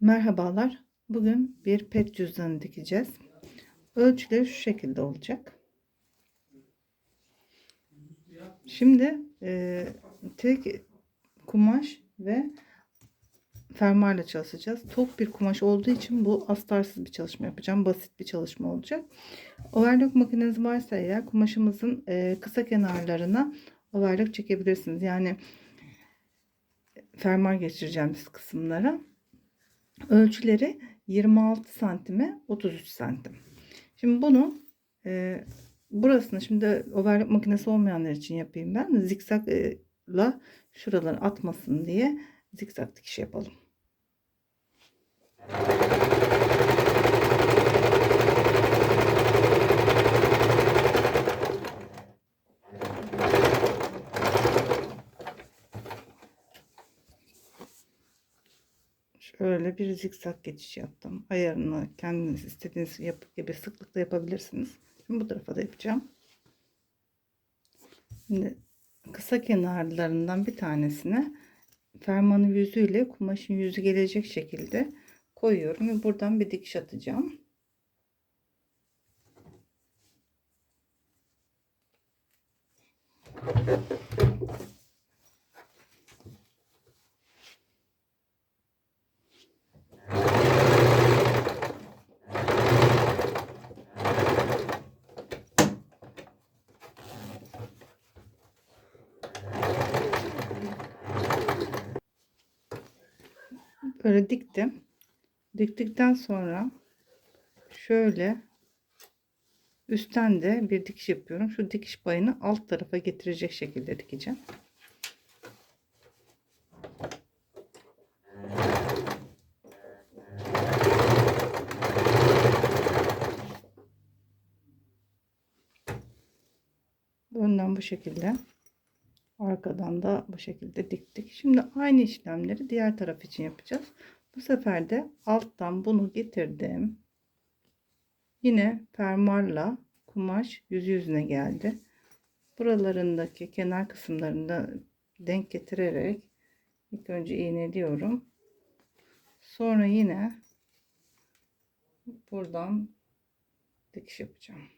Merhabalar. Bugün bir pet cüzdanı dikeceğiz. Ölçüleri şu şekilde olacak. Şimdi e, tek kumaş ve fermuarla çalışacağız. Tok bir kumaş olduğu için bu astarsız bir çalışma yapacağım. Basit bir çalışma olacak. Overlock makineniz varsa eğer kumaşımızın e, kısa kenarlarına overlock çekebilirsiniz. Yani fermuar geçireceğimiz kısımlara. Ölçüleri 26 santime 33 santim. Şimdi bunu e, burasını şimdi overlock makinesi olmayanlar için yapayım ben. Zikzakla şuraları atmasın diye zikzak dikiş yapalım. Şöyle bir zikzak geçiş yaptım. Ayarını kendiniz istediğiniz gibi sıklıkla yapabilirsiniz. Şimdi bu tarafa da yapacağım. Şimdi kısa kenarlarından bir tanesine fermanın yüzüyle kumaşın yüzü gelecek şekilde koyuyorum ve buradan bir dikiş atacağım. Böyle diktim. Diktikten sonra şöyle üstten de bir dikiş yapıyorum. Şu dikiş payını alt tarafa getirecek şekilde dikeceğim. Önden bu şekilde. Arkadan da bu şekilde diktik. Şimdi aynı işlemleri diğer taraf için yapacağız. Bu sefer de alttan bunu getirdim. Yine fermuarla kumaş yüz yüzüne geldi. Buralarındaki kenar kısımlarında denk getirerek ilk önce iğneliyorum. Sonra yine buradan dikiş yapacağım.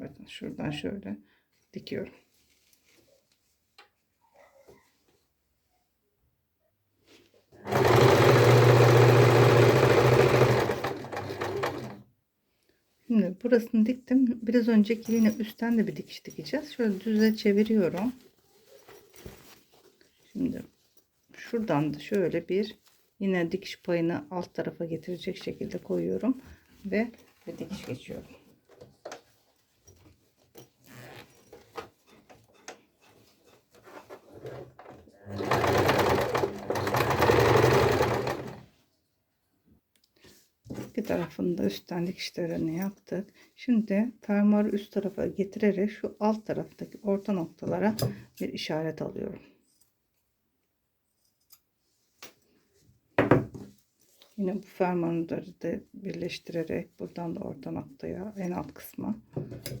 Bakın şuradan şöyle dikiyorum. Şimdi burasını diktim. Biraz önceki yine üstten de bir dikiş dikeceğiz. Şöyle düze çeviriyorum. Şimdi şuradan da şöyle bir yine dikiş payını alt tarafa getirecek şekilde koyuyorum ve bir dikiş geçiyorum. İki tarafında üstten dikişlerini yaptık. Şimdi fermuarı üst tarafa getirerek şu alt taraftaki orta noktalara bir işaret alıyorum. Yine bu fermuarları da birleştirerek buradan da orta noktaya en alt kısma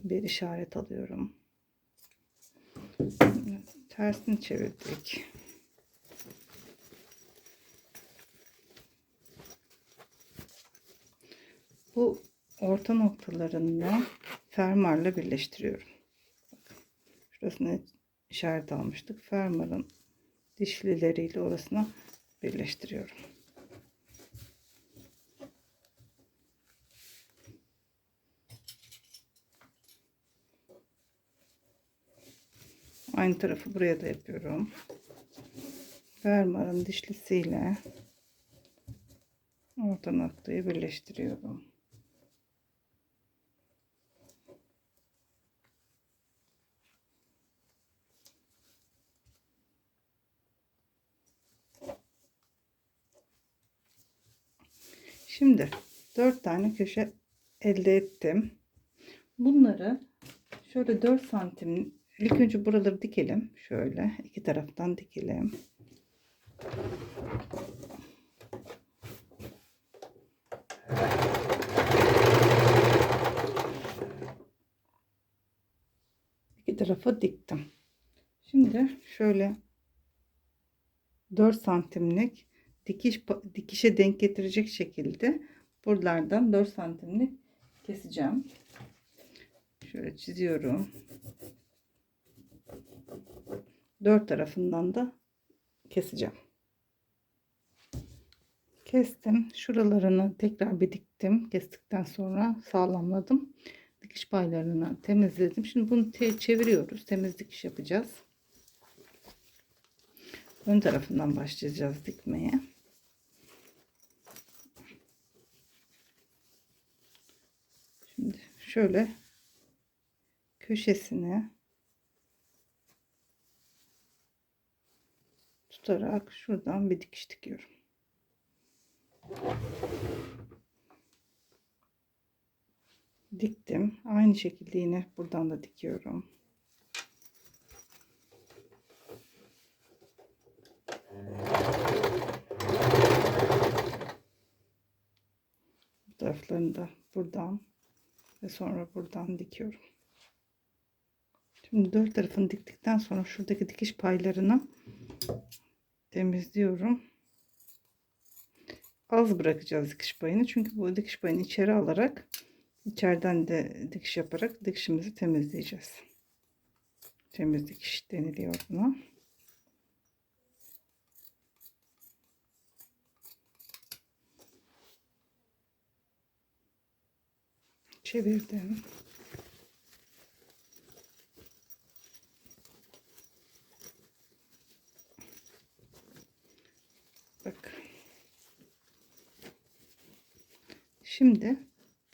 bir işaret alıyorum. Tersini çevirdik. Bu orta noktalarını fermuarla birleştiriyorum. Bakın, şurasına işaret almıştık. Fermuarın dişlileriyle orasına birleştiriyorum. Aynı tarafı buraya da yapıyorum. Fermuarın dişlisiyle orta noktayı birleştiriyorum. Şimdi 4 tane köşe elde ettim. Bunları şöyle 4 santim ilk önce buraları dikelim. Şöyle iki taraftan dikelim. İki tarafa diktim. Şimdi şöyle 4 santimlik dikiş dikişe denk getirecek şekilde buralardan 4 santimlik keseceğim. Şöyle çiziyorum. Dört tarafından da keseceğim. Kestim. Şuralarını tekrar bir diktim. Kestikten sonra sağlamladım. Dikiş paylarını temizledim. Şimdi bunu te- çeviriyoruz. Temiz dikiş yapacağız. Ön tarafından başlayacağız dikmeye. Şimdi şöyle köşesine tutarak şuradan bir dikiş dikiyorum. Diktim. Aynı şekilde yine buradan da dikiyorum. Bu taraflarını da buradan ve sonra buradan dikiyorum. Şimdi dört tarafını diktikten sonra şuradaki dikiş paylarını temizliyorum. Az bırakacağız dikiş payını. Çünkü bu dikiş payını içeri alarak içeriden de dikiş yaparak dikişimizi temizleyeceğiz. Temiz dikiş deniliyor buna. Çevirdim. Bak. Şimdi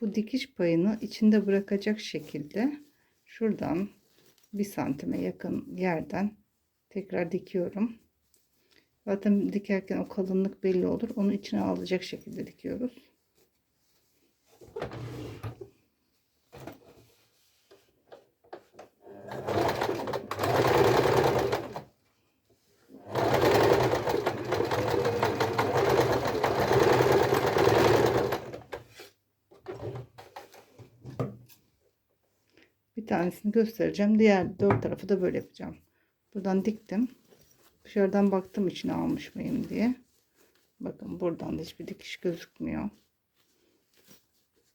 bu dikiş payını içinde bırakacak şekilde şuradan bir santime yakın yerden tekrar dikiyorum. Zaten dikerken o kalınlık belli olur. Onu içine alacak şekilde dikiyoruz. Tanesini göstereceğim. Diğer dört tarafı da böyle yapacağım. Buradan diktim. Dışarıdan baktım içine almış mıyım diye. Bakın buradan da hiçbir dikiş gözükmüyor.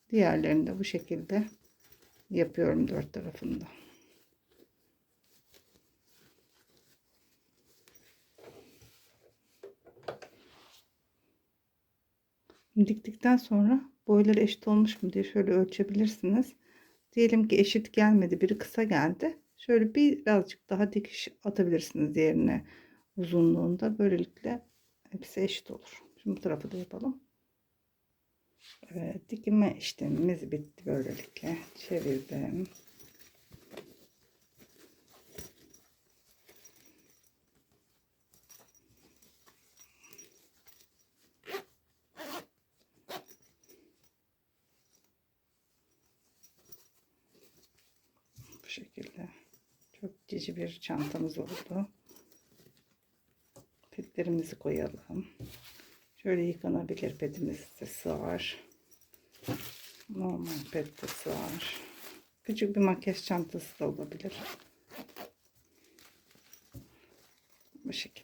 Diğerlerini de bu şekilde yapıyorum dört tarafında. Diktikten sonra boyları eşit olmuş mu diye şöyle ölçebilirsiniz. Diyelim ki eşit gelmedi. Biri kısa geldi. Şöyle birazcık daha dikiş atabilirsiniz diğerine uzunluğunda. Böylelikle hepsi eşit olur. Şimdi bu tarafı da yapalım. Evet, dikime işlemimiz bitti böylelikle. Çevirdim. Şekilde. Çok cici bir çantamız oldu. Petlerimizi koyalım. Şöyle yıkanabilir petimiz de sığar. Normal pet de sığar. Küçük bir makyaj çantası da olabilir. Bu şekilde.